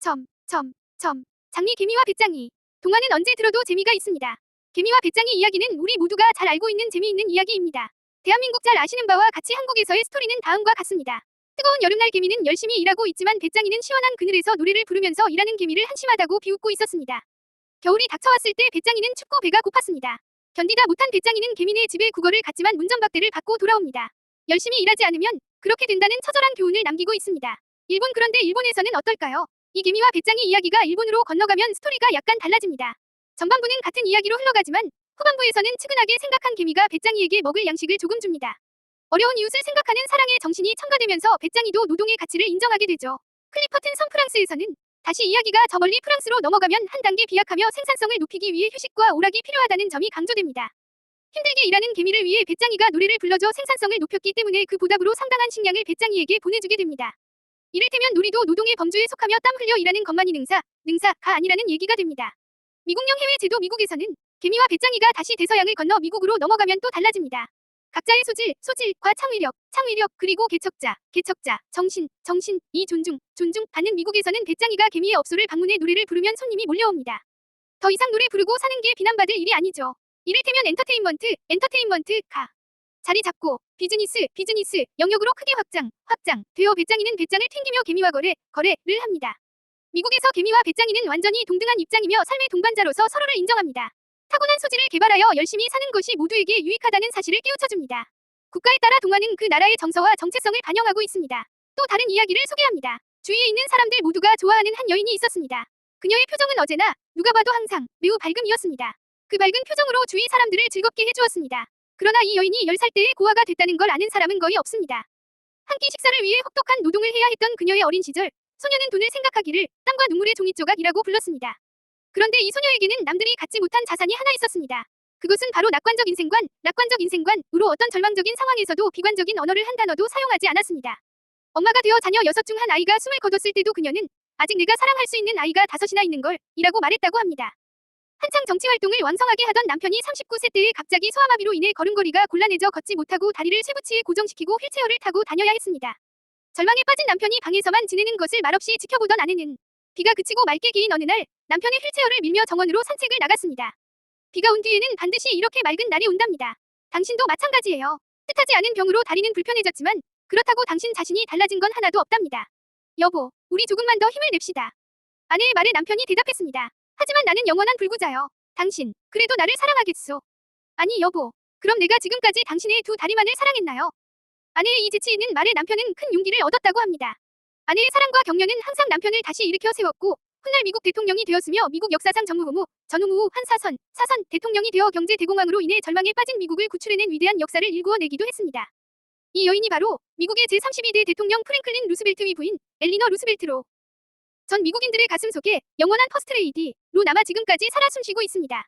점, 점, 점. 장미 개미와 배짱이. 동화는 언제 들어도 재미가 있습니다. 개미와 배짱이 이야기는 우리 모두가 잘 알고 있는 재미있는 이야기입니다. 대한민국 잘 아시는 바와 같이 한국에서의 스토리는 다음과 같습니다. 뜨거운 여름날 개미는 열심히 일하고 있지만 배짱이는 시원한 그늘에서 노래를 부르면서 일하는 개미를 한심하다고 비웃고 있었습니다. 겨울이 닥쳐왔을 때 배짱이는 춥고 배가 고팠습니다. 견디다 못한 배짱이는 개미네 집에 국어를 갔지만 문전박대를 받고 돌아옵니다. 열심히 일하지 않으면 그렇게 된다는 처절한 교훈을 남기고 있습니다. 일본 그런데 일본에서는 어떨까요? 이 개미와 배짱이 이야기가 일본으로 건너가면 스토리가 약간 달라집니다. 전반부는 같은 이야기로 흘러가지만 후반부에서는 측은하게 생각한 개미가 배짱이에게 먹을 양식을 조금 줍니다. 어려운 이웃을 생각하는 사랑의 정신이 첨가되면서 배짱이도 노동의 가치를 인정하게 되죠. 클리퍼튼 성 프랑스에서는 다시 이야기가 저 멀리 프랑스로 넘어가면 한 단계 비약하며 생산성을 높이기 위해 휴식과 오락이 필요하다는 점이 강조됩니다. 힘들게 일하는 개미를 위해 배짱이가 노래를 불러줘 생산성을 높였기 때문에 그 보답으로 상당한 식량을 배짱이에게 보내주게 됩니다. 이를테면 놀이도 노동의 범주에 속하며 땀 흘려 일하는 것만이 능사, 능사가 아니라는 얘기가 됩니다. 미국령 해외 제도 미국에서는 개미와 배짱이가 다시 대서양을 건너 미국으로 넘어가면 또 달라집니다. 각자의 소질, 소질과 창의력, 창의력, 그리고 개척자, 개척자, 정신, 정신, 이 존중, 존중 받는 미국에서는 배짱이가 개미의 업소를 방문해 노래를 부르면 손님이 몰려옵니다. 더 이상 노래 부르고 사는 게 비난받을 일이 아니죠. 이를테면 엔터테인먼트, 엔터테인먼트, 가. 자리 잡고, 비즈니스, 비즈니스, 영역으로 크게 확장, 확장, 되어 배짱이는 배짱을 튕기며 개미와 거래, 거래를 합니다. 미국에서 개미와 배짱이는 완전히 동등한 입장이며 삶의 동반자로서 서로를 인정합니다. 타고난 소질을 개발하여 열심히 사는 것이 모두에게 유익하다는 사실을 깨우쳐줍니다. 국가에 따라 동화는 그 나라의 정서와 정체성을 반영하고 있습니다. 또 다른 이야기를 소개합니다. 주위에 있는 사람들 모두가 좋아하는 한 여인이 있었습니다. 그녀의 표정은 어제나 누가 봐도 항상 매우 밝음이었습니다. 그 밝은 표정으로 주위 사람들을 즐겁게 해주었습니다. 그러나 이 여인이 10살 때에 고아가 됐다는 걸 아는 사람은 거의 없습니다. 한 끼 식사를 위해 혹독한 노동을 해야 했던 그녀의 어린 시절, 소녀는 돈을 생각하기를 땀과 눈물의 종이조각이라고 불렀습니다. 그런데 이 소녀에게는 남들이 갖지 못한 자산이 하나 있었습니다. 그것은 바로 낙관적 인생관, 낙관적 인생관으로 어떤 절망적인 상황에서도 비관적인 언어를 한 단어도 사용하지 않았습니다. 엄마가 되어 자녀 여섯 중 한 아이가 숨을 거뒀을 때도 그녀는 아직 내가 사랑할 수 있는 아이가 다섯이나 있는 걸 이라고 말했다고 합니다. 한창 정치 활동을 왕성하게 하던 남편이 39세 때에 갑자기 소아마비로 인해 걸음걸이가 곤란해져 걷지 못하고 다리를 쇠붙이에 고정시키고 휠체어를 타고 다녀야 했습니다. 절망에 빠진 남편이 방에서만 지내는 것을 말없이 지켜보던 아내는 비가 그치고 맑게 개인 어느 날 남편의 휠체어를 밀며 정원으로 산책을 나갔습니다. 비가 온 뒤에는 반드시 이렇게 맑은 날이 온답니다. 당신도 마찬가지예요. 뜻하지 않은 병으로 다리는 불편해졌지만 그렇다고 당신 자신이 달라진 건 하나도 없답니다. 여보, 우리 조금만 더 힘을 냅시다. 아내의 말에 남편이 대답했습니다. 하지만 나는 영원한 불구자요. 당신, 그래도 나를 사랑하겠소. 아니 여보, 그럼 내가 지금까지 당신의 두 다리만을 사랑했나요? 아내의 이 재치 있는 말에 남편은 큰 용기를 얻었다고 합니다. 아내의 사랑과 격려는 항상 남편을 다시 일으켜 세웠고 훗날 미국 대통령이 되었으며 미국 역사상 정무후무, 전후무 한사선, 사선 대통령이 되어 경제 대공황으로 인해 절망에 빠진 미국을 구출해낸 위대한 역사를 일구어내기도 했습니다. 이 여인이 바로 미국의 제32대 대통령 프랭클린 루스벨트의 부인 엘리너 루스벨트로 전 미국인들의 가슴 속에 영원한 퍼스트레이디로 남아 지금까지 살아 숨쉬고 있습니다.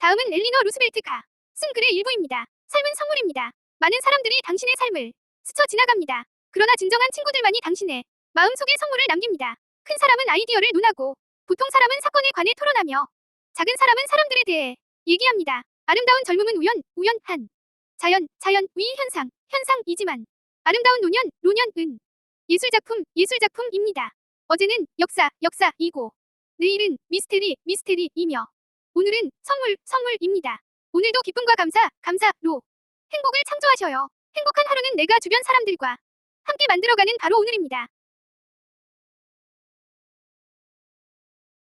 다음은 엘리너 루스벨트가 쓴 글의 일부입니다. 삶은 선물입니다. 많은 사람들이 당신의 삶을 스쳐 지나갑니다. 그러나 진정한 친구들만이 당신의 마음속에 선물을 남깁니다. 큰 사람은 아이디어를 논하고 보통 사람은 사건에 관해 토론하며 작은 사람은 사람들에 대해 얘기합니다. 아름다운 젊음은 우연, 우연한 자연, 자연, 위 현상, 현상이지만 아름다운 노년, 노년은 예술작품, 예술작품입니다. 어제는 역사, 역사 이고 내일은 미스테리, 미스테리이며 오늘은 선물, 선물입니다. 오늘도 기쁨과 감사, 감사로 행복을 창조하셔요. 행복한 하루는 내가 주변 사람들과 함께 만들어가는 바로 오늘입니다.